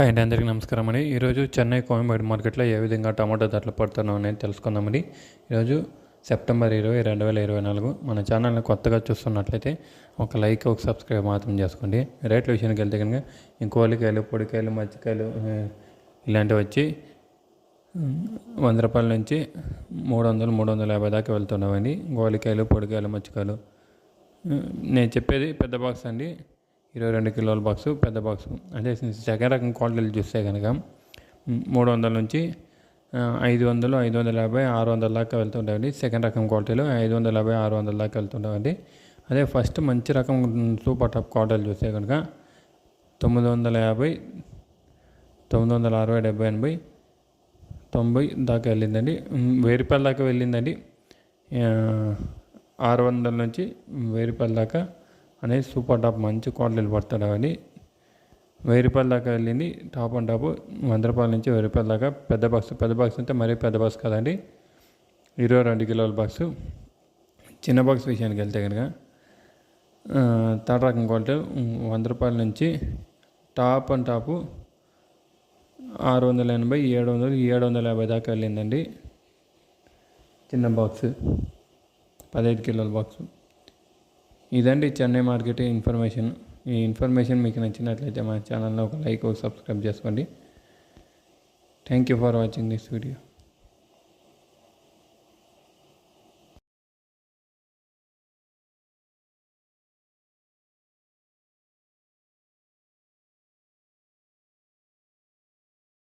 Hi అండి అందరికీ నమస్కారం అండి. ఈరోజు చెన్నై కోయంబేడు మార్కెట్లో ఏ విధంగా టమాటో ధరలు పడుతున్నాం అనేది తెలుసుకుందామండి ఈరోజు సెప్టెంబర్ ఇరవై రెండు వేల ఇరవై నాలుగు మన ఛానల్ని కొత్తగా చూస్తున్నట్లయితే ఒక లైక్ ఒక సబ్స్క్రైబ్ మాత్రం చేసుకోండి. రేట్ల విషయానికి వెళ్తే కనుక ఇంకోలికాయలు పొడికాయలు మజ్జికాయలు ఇలాంటివి వచ్చి వంద రూపాయల నుంచి మూడు వందలు మూడు వందల యాభై దాకా వెళ్తున్నామండి. గోలికాయలు పొడికాయలు మజ్జికాయలు నేను చెప్పేది పెద్ద బాక్స్ అండి. ఇరవై రెండు కిలోల బాక్స్ పెద్ద బాక్స్. అదే సెకండ్ రకం క్వాలిటీలు చూస్తే కనుక మూడు వందల నుంచి ఐదు వందలు ఐదు వందల యాభై ఆరు వందల దాకా వెళ్తుంటాయండి. సెకండ్ రకం క్వాలిటీలు ఐదు వందల యాభై ఆరు వందల దాకా వెళ్తుంటామండి అదే ఫస్ట్ మంచి రకం సూపర్ టాప్ క్వాలిటీలు చూస్తే కనుక తొమ్మిది వందల యాభై తొమ్మిది వందల అరవై డెబ్బై ఎనభై తొంభై దాకా వెళ్ళిందండి. వెయ్యి రూపాయల దాకా వెళ్ళిందండి. ఆరు వందల నుంచి వెయ్యి రూపాయల దాకా అనేది సూపర్ టాప్ మంచి క్వాలిటీలు పడుతున్నాయండి వెయ్యి రూపాయల దాకా వెళ్ళింది టాప్ అండ్ టాప్ వంద రూపాయల నుంచి వెయ్యి రూపాయల దాకా పెద్ద బాక్స్ పెద్ద బాక్స్ అంటే మరీ పెద్ద బాక్స్ కదండి. ఇరవై రెండు కిలోల బాక్స్ చిన్న బాక్స్ విషయానికి వెళ్తే కనుక థర్డ్ రకం క్వాలిటీ వంద రూపాయల నుంచి టాప్ అండ్ టాపు ఆరు వందల ఎనభై ఏడు వందలు ఏడు వందల యాభై దాకా వెళ్ళిందండి. చిన్న బాక్స్ పదహైదు కిలోల బాక్స్ ఇదండి చెన్నై మార్కెట్ ఇన్ఫర్మేషన్. ఈ ఇన్ఫర్మేషన్ మీకు నచ్చినట్లయితే మా ఛానల్లో ఒక లైక్ ఒక సబ్స్క్రైబ్ చేసుకోండి. Thank you for watching this video